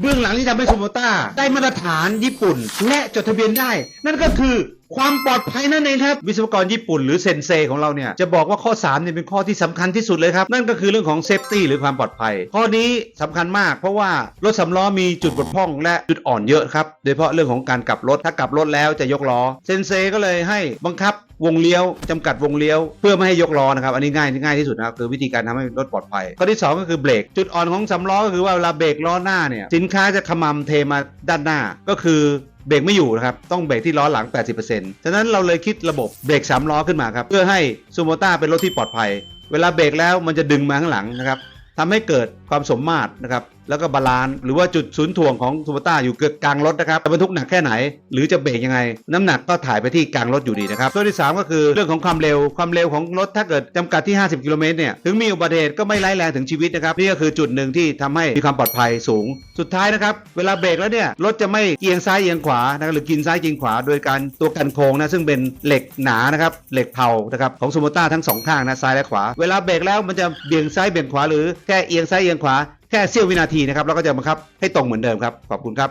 เบื้องหลังที่ทำให้โคโมต้าได้มาตรฐานญี่ปุ่น และจดทะเบียนได้ นั่นก็คือ ความปลอดภัยนั่นเองครับ วิศวกรญี่ปุ่นหรือเซนเซของเราเนี่ย จะบอกว่าข้อ 3 เนี่ยเป็นข้อที่สำคัญที่สุดเลยครับ นั่นก็คือเรื่องของเซฟตี้หรือความปลอดภัย ข้อนี้สำคัญมากเพราะว่ารถสำล้อมีจุดบกพร่องและจุดอ่อนเยอะครับ โดยเฉพาะเรื่องของการกลับรถ ถ้ากลับรถแล้วจะยกล้อ เซนเซก็เลยให้บังคับวงเลี้ยวจำกัดวงเลี้ยวเพื่อไม่ให้ยกล้อนะครับ อันนี้ง่ายง่ายที่สุดนะครับคือวิธีการทำให้รถปลอดภัย ข้อที่ 2 ก็คือเบรก จุดอ่อนของสำล้อก็คือว่าเวลาเบรกล้อหน้าเนี่ยสินค้าจะขมำเทมาด้านหน้า ก็คือ เบรกไม่อยู่นะครับ ต้องเบรกที่ล้อหลัง 80%ฉะนั้นเราเลยคิดระบบเบรกสามล้อขึ้นมาครับ เพื่อให้ซูโมต้าเป็นรถที่ปลอดภัย เวลาเบรกแล้วมันจะดึงมาข้างหลังนะครับทำให้เกิด ความสมมาตรนะครับแล้วก็บาลานซ์หรือว่าจุดศูนย์ถ่วงของซูโมต้าอยู่เกือบกลางรถนะครับจะบรรทุกหนักแค่ไหน หรือจะเบรกยังไง น้ำหนักก็ถ่ายไปที่กลางรถอยู่ดีนะครับตัวที่ 3 ก็คือเรื่องของความเร็วความเร็วของรถถ้าเกิดจำกัดที่ 50 กิโลเมตรเนี่ยถึงมีอุบัติเหตุก็ไม่ร้ายแรงถึงชีวิตนะครับนี่ก็คือจุดหนึ่งที่ทำให้มีความปลอดภัยสูง สุดท้ายนะครับเวลาเบรกแล้วเนี่ยรถจะไม่เอียงซ้ายเอียงขวานะรหรือกินซ้ายกินขวา โดยการตัวกันโค้งนะซึ่งเป็นเหล็กหนานะครับเหล็กเผานะครับของซูโมต้าทั้งสองข้างนะซ้ายและขวา เวลาเบรกแล้วมันจะเบี่ยงซ้ายเบี่ยงขวาหรือแค่เอียงซ้ายเอียงขวาแค่เสี้ยววินาทีนะครับแล้วก็จะบังคับให้ตรงเหมือนเดิมครับขอบคุณครับ